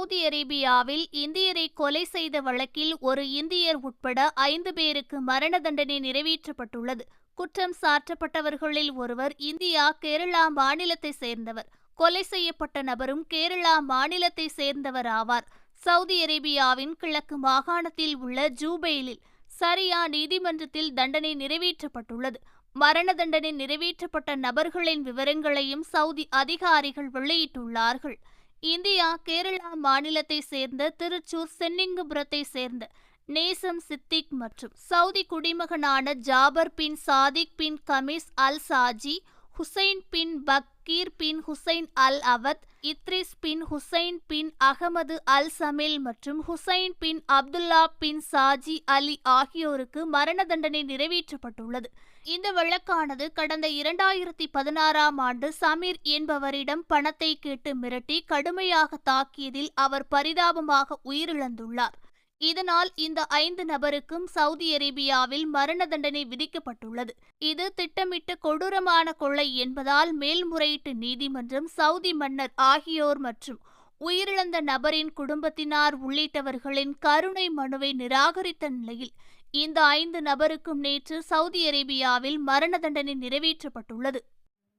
Saudi அரேபியாவில் இந்தியரை கொலை செய்த வழக்கில் ஒரு இந்தியர் உட்பட ஐந்து பேருக்கு மரண தண்டனை நிறைவேற்றப்பட்டுள்ளது. குற்றம் சாற்றப்பட்டவர்களில் ஒருவர் இந்தியா கேரளா மாநிலத்தை சேர்ந்தவர். கொலை செய்யப்பட்ட நபரும் கேரளா மாநிலத்தை சேர்ந்தவர் ஆவார். சவுதி அரேபியாவின் கிழக்கு மாகாணத்தில் உள்ள ஜூபெயிலில் சரியா நீதிமன்றத்தில் தண்டனை நிறைவேற்றப்பட்டுள்ளது. மரண தண்டனை நிறைவேற்றப்பட்ட நபர்களின் விவரங்களையும் சவுதி அதிகாரிகள் வெளியிட்டுள்ளார்கள். இந்தியா கேரளா மாநிலத்தை சேர்ந்த திருச்சூர் சென்னிங்குபுரத்தை சேர்ந்த நேசம் சித்திக் மற்றும் Saudi குடிமகனான Jafar bin Sadiq bin Khamis al Saji Hussain bin buck Bakeer bin Hussain al Awad Idris bin Hussain bin Ahmed al Samil மற்றும் Hussain bin Abdullah bin Saji Ali ஆகியோருக்கு மரண தண்டனை நிறைவேற்றப்பட்டுள்ளது. இந்த வழக்கானது கடந்த இரண்டாயிரத்தி பதினாறாம் ஆண்டு சமீர் என்பவரிடம் பணத்தை கேட்டு மிரட்டி கடுமையாக தாக்கியதில் அவர் பரிதாபமாக உயிரிழந்துள்ளார். இதனால் இந்த ஐந்து நபருக்கும் சவுதி அரேபியாவில் மரண தண்டனை விதிக்கப்பட்டுள்ளது. இது திட்டமிட்ட கொடூரமான கொள்ளை என்பதால் மேல்முறையீட்டு நீதிமன்றம் சவுதி மன்னர் ஆகியோர் மற்றும் உயிரிழந்த நபரின் குடும்பத்தினார் உள்ளிட்டவர்களின் கருணை மனுவை நிராகரித்த நிலையில் இந்த ஐந்து நபருக்கும் நேற்று சவுதி அரேபியாவில் மரண தண்டனை நிறைவேற்றப்பட்டுள்ளது.